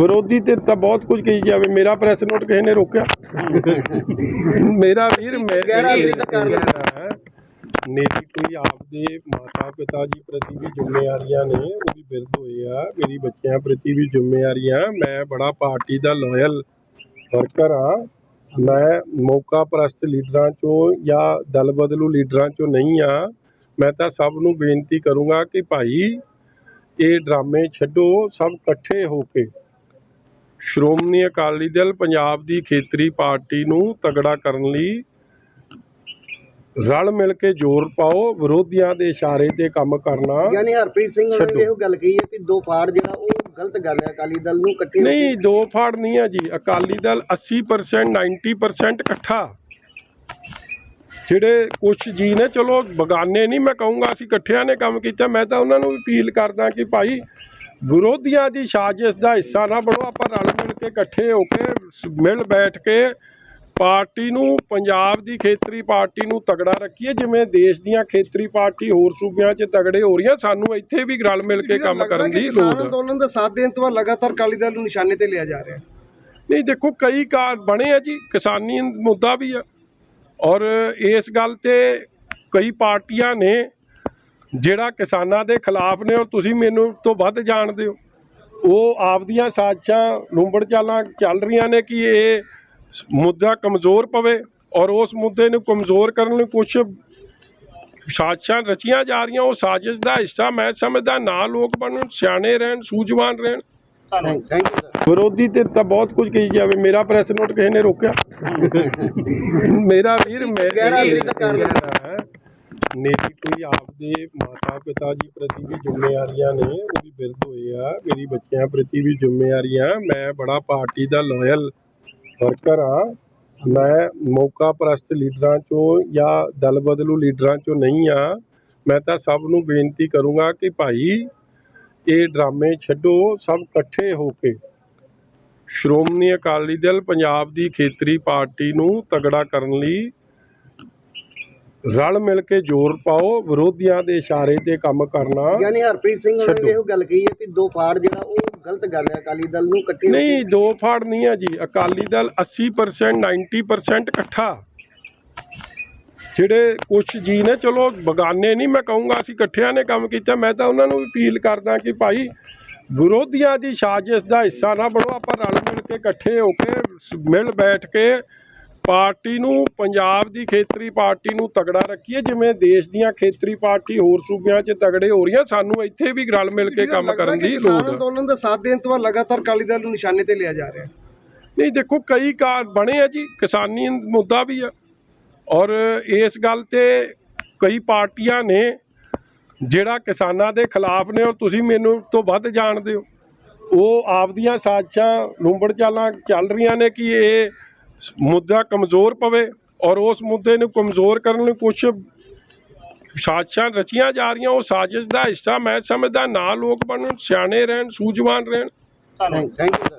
ਵਿਰੋਧੀ ਧਿਰ ਤਾਂ ਬਹੁਤ ਕੁਝ ਕਹੀ ਜਾਵੇ ਮੇਰਾ ਪ੍ਰੈਸ ਨੋਟ ਕਿਸੇ ਨੇ ਰੋਕਿਆ? ਮੇਰਾ ਵੀਰ ਮੇਰੀ ਕੋਈ ਆਪਦੇ ਮਾਤਾ ਪਿਤਾ ਜੀ ਪ੍ਰਤੀ ਵੀ ਜ਼ਿੰਮੇਵਾਰੀਆਂ ਨੇ ਉਹ ਵੀ ਬਿਰਧ ਹੋਏ ਆ। ਮੇਰੀ ਬੱਚਿਆਂ ਪ੍ਰਤੀ ਵੀ ਜ਼ਿੰਮੇਵਾਰੀਆਂ। ਮੈਂ ਬੜਾ ਪਾਰਟੀ ਦਾ ਲਾਇਲ ਵਰਕਰ ਆ ਮੈਂ ਮੌਕਾ ਪ੍ਰਸਤ ਲੀਡਰਾਂ ਚੋਂ ਜਾਂ ਦਲ ਬਦਲੂ ਲੀਡਰਾਂ ਚੋਂ ਨਹੀਂ ਆ। ਮੈਂ ਤਾਂ ਸਭ ਨੂੰ ਬੇਨਤੀ ਕਰੂੰਗਾ ਕਿ ਭਾਈ ਇਹ ਡਰਾਮੇ ਛੱਡੋ ਸਭ ਇਕੱਠੇ ਹੋ ਕੇ। ਸ਼੍ਰੋਮਣੀ ਅਕਾਲੀ ਦਲ ਪੰਜਾਬ ਦੀ ਖੇਤਰੀ ਪਾਰਟੀ ਨੂੰ ਤਗੜਾ ਕਰਨ ਲਈ ਰਲ ਮਿਲ ਕੇ ਜ਼ੋਰ ਪਾਓ ਵਿਰੋਧੀਆਂ ਦੇ ਇਸ਼ਾਰੇ ਤੇ ਕੰਮ ਕਰਨਾ ਯਾਨੀ ਹਰਪ੍ਰੀਤ ਸਿੰਘ ਛੱਡੋ। ਨੇ ਇਹੋ ਗੱਲ ਕਹੀ ਹੈ ਕਿ ਦੋ ਫਾੜ ਜਿਹੜਾ ਉਹ ਗਲਤ ਗੱਲ ਹੈ ਅਕਾਲੀ ਦਲ ਨੂੰ ਇਕੱਠੇ ਨਹੀਂ ਦੋ ਫਾੜ ਨਹੀਂ ਆ ਜੀ। ਅਕਾਲੀ ਦਲ 80% 90% ਇਕੱਠਾ। ਜਿਹੜੇ ਕੁਛ ਜੀ ਨੇ ਚਲੋ ਬਗਾਨੇ ਨਹੀਂ ਮੈਂ ਕਹੂੰਗਾ ਅਸੀਂ ਇਕੱਠਿਆਂ ਨੇ ਕੰਮ ਕੀਤਾ ਮੈਂ ਤਾਂ ਉਹਨਾਂ ਨੂੰ ਵੀ ਅਪੀਲ ਕਰਦਾ ਕਿ ਭਾਈ ਵਿਰੋਧੀਆਂ ਦੀ ਸਾਜ਼ਿਸ਼ ਦਾ ਹਿੱਸਾ ਨਾ ਬਣੋ ਆਪਾਂ ਰਲ ਮਿਲ ਕੇ ਇਕੱਠੇ ਹੋ ਕੇ ਮਿਲ ਬੈਠ ਕੇ ਪਾਰਟੀ ਨੂੰ ਪੰਜਾਬ ਦੀ ਖੇਤਰੀ ਪਾਰਟੀ ਨੂੰ ਤਗੜਾ ਰੱਖੀਏ ਜਿਵੇਂ ਦੇਸ਼ ਦੀਆਂ ਖੇਤਰੀ ਪਾਰਟੀ ਹੋਰ ਸੂਬਿਆਂ 'ਚ ਤਗੜੇ ਹੋ ਰਹੀਆਂ ਸਾਨੂੰ ਇੱਥੇ ਵੀ ਰਲ ਮਿਲ ਕੇ ਕੰਮ ਕਰਨ ਦੀ ਲੋੜ ਹੈ। ਅੰਦੋਲਨ ਦਾ ਸਾਥ ਦੇਣ ਤੋਂ ਬਾਅਦ ਲਗਾਤਾਰ ਅਕਾਲੀ ਦਲ ਨੂੰ ਨਿਸ਼ਾਨੇ ਤੇ ਲਿਆ ਜਾ ਰਿਹਾ ਨਹੀਂ ਦੇਖੋ ਕਈ ਕਾਰ ਬਣੇ ਆ ਜੀ ਕਿਸਾਨੀ ਮੁੱਦਾ ਵੀ ਆ। ਔਰ ਇਸ ਗੱਲ ਤੇ ਕਈ ਪਾਰਟੀਆਂ ਨੇ ਜਿਹੜਾ ਕਿਸਾਨਾਂ ਦੇ ਖਿਲਾਫ ਨੇ ਔਰ ਤੁਸੀਂ ਮੈਨੂੰ ਤੋਂ ਵੱਧ ਜਾਣਦੇ ਹੋ ਉਹ ਆਪਦੀਆਂ ਸਾਜ਼ਿਸ਼ਾਂ ਲੁੰਬੜ ਚਾਲਾਂ ਚੱਲ ਰਹੀਆਂ ਨੇ ਕਿ ਇਹ ਮੁੱਦਾ ਕਮਜ਼ੋਰ ਪਵੇ ਔਰ ਉਸ ਮੁੱਦੇ ਨੂੰ ਕਮਜ਼ੋਰ ਕਰਨ ਲਈ ਕੁਝ ਸਾਜ਼ਿਸ਼ਾਂ ਰਚੀਆਂ ਜਾ ਰਹੀਆਂ ਉਹ ਸਾਜ਼ਿਸ਼ ਦਾ ਹਿੱਸਾ ਮੈਂ ਸਮਝਦਾ ਨਾ ਲੋਕ ਬਣਨ ਸਿਆਣੇ ਰਹਿਣ ਸੂਝਵਾਨ ਰਹਿਣ। ਵਿਰੋਧੀ ਧਿਰ ਤਾਂ ਬਹੁਤ ਕੁਝ ਕਹੀ ਜਾਵੇ ਮੇਰਾ ਪ੍ਰੈਸ ਨੋਟ ਕਿਸੇ ਨੇ ਰੋਕਿਆ? ਮੇਰਾ ਵੀਰ ਮੈਂ ਗਿਆਰਾਂ ਅਗਸਤ ਤੱਕ ਕਰ ਹੈ ਮੇਰੀ ਕੋਈ ਆਪਦੇ ਮਾਤਾ ਪਿਤਾ ਜੀ ਪ੍ਰਤੀ ਵੀ ਜ਼ਿੰਮੇਵਾਰੀਆਂ ਨੇ, ਉਹ ਵੀ ਬਿਰਧ ਹੋਏ ਆ। ਮੇਰੀ ਬੱਚਿਆਂ ਪ੍ਰਤੀ ਵੀ ਜ਼ਿੰਮੇਵਾਰੀਆਂ। ਮੈਂ ਬੜਾ ਪਾਰਟੀ ਦਾ ਲਾਇਲ ਵਰਕਰ ਆ। ਮੈਂ ਮੌਕਾ ਪ੍ਰਸਤ ਲੀਡਰਾਂ ਚੋਂ ਜਾਂ ਦਲ ਬਦਲੂ ਲੀਡਰਾਂ ਚੋਂ ਨਹੀਂ ਆ। ਮੈਂ ਤਾਂ ਸਭ ਨੂੰ ਬੇਨਤੀ ਕਰੂੰਗਾ ਕਿ ਭਾਈ, ਇਹ ਡਰਾਮੇ ਛੱਡੋ, ਸਭ ਇਕੱਠੇ ਹੋ ਕੇ। ਸ਼੍ਰੋਮਣੀ ਅਕਾਲੀ ਦਲ ਪੰਜਾਬ ਦੀ ਖੇਤਰੀ ਪਾਰਟੀ ਨੂੰ ਤਗੜਾ ਕਰਨ ਲਈ ਰਲ ਮਿਲ ਕੇ ਜ਼ੋਰ ਪਾਓ ਵਿਰੋਧੀਆਂ ਦੇ ਇਸ਼ਾਰੇ ਤੇ ਕੰਮ ਕਰਨਾ ਯਾਨੀ ਹਰਪ੍ਰੀਤ ਸਿੰਘ ਉਹਨਾਂ। ਨੇ ਇਹੋ ਗੱਲ ਕਹੀ ਹੈ ਕਿ ਦੋ ਫਾੜ ਜਿਹੜਾ ਉਹ ਗਲਤ ਗੱਲ ਹੈ ਅਕਾਲੀ ਦਲ ਨੂੰ ਇਕੱਠੇ ਹੋ ਨਹੀਂ ਦੋ ਫਾੜ ਨਹੀਂ ਆ ਜੀ। ਅਕਾਲੀ ਦਲ 80% 90% ਇਕੱਠਾ। ਜਿਹੜੇ ਕੁਛ ਜੀ ਨੇ ਚਲੋ ਬਗਾਨੇ ਨਹੀਂ ਮੈਂ ਕਹੂੰਗਾ ਅਸੀਂ ਇਕੱਠਿਆਂ ਨੇ ਕੰਮ ਕੀਤਾ। ਮੈਂ ਤਾਂ ਉਹਨਾਂ ਨੂੰ ਵੀ ਅਪੀਲ ਕਰਦਾ ਕਿ ਭਾਈ ਵਿਰੋਧੀਆਂ ਦੀ ਸਾਜ਼ਿਸ਼ ਦਾ ਹਿੱਸਾ ਨਾ ਬਣੋ। ਆਪਾਂ ਰਲ ਮਿਲ ਕੇ ਇਕੱਠੇ ਹੋ ਕੇ ਮਿਲ ਬੈਠ ਕੇ ਪਾਰਟੀ ਨੂੰ ਪੰਜਾਬ ਦੀ ਖੇਤਰੀ ਪਾਰਟੀ ਨੂੰ ਤਗੜਾ ਰੱਖੀਏ ਜਿਵੇਂ ਦੇਸ਼ ਦੀਆਂ ਖੇਤਰੀ ਪਾਰਟੀ ਹੋਰ ਸੂਬਿਆਂ 'ਚ ਤਗੜੇ ਹੋ ਰਹੀਆਂ ਸਾਨੂੰ ਇੱਥੇ ਵੀ ਰਲ ਮਿਲ ਕੇ ਕੰਮ ਕਰਨ ਦੀ ਲੋੜ ਹੈ ਅੰਦੋਲਨ ਦਾ ਸਾਥ ਦੇਣ ਤੋਂ ਲਗਾਤਾਰ ਅਕਾਲੀ ਦਲ ਨੂੰ ਨਿਸ਼ਾਨੇ ਤੇ ਲਿਆ ਜਾ ਰਿਹਾ ਨਹੀਂ ਦੇਖੋ ਕਈ ਕਾਰ ਬਣੇ ਆ ਜੀ ਕਿਸਾਨੀ ਮੁੱਦਾ ਵੀ ਆ। ਔਰ ਇਸ ਗੱਲ ਤੇ ਕਈ ਪਾਰਟੀਆਂ ਨੇ ਜਿਹੜਾ ਕਿਸਾਨਾਂ ਦੇ ਖਿਲਾਫ ਨੇ ਔਰ ਤੁਸੀਂ ਮੈਨੂੰ ਤੋਂ ਵੱਧ ਜਾਣਦੇ ਹੋ। ਉਹ ਆਪਦੀਆਂ ਸਾਜ਼ਿਸ਼ਾਂ ਲੁੰਬੜ ਚਾਲਾਂ ਚੱਲ ਰਹੀਆਂ ਨੇ ਕਿ ਇਹ ਮੁੱਦਾ ਕਮਜ਼ੋਰ ਪਵੇ ਔਰ ਉਸ ਮੁੱਦੇ ਨੂੰ ਕਮਜ਼ੋਰ ਕਰਨ ਲਈ ਕੁਝ ਸਾਜ਼ਿਸ਼ਾਂ ਰਚੀਆਂ ਜਾ ਰਹੀਆਂ, ਉਹ ਸਾਜ਼ਿਸ਼ ਦਾ ਹਿੱਸਾ ਮੈਂ ਸਮਝਦਾ, ਨਾ ਲੋਕ ਬਣਨ, ਸਿਆਣੇ ਰਹਿਣ, ਸੂਝਵਾਨ ਰਹਿਣ। Thank you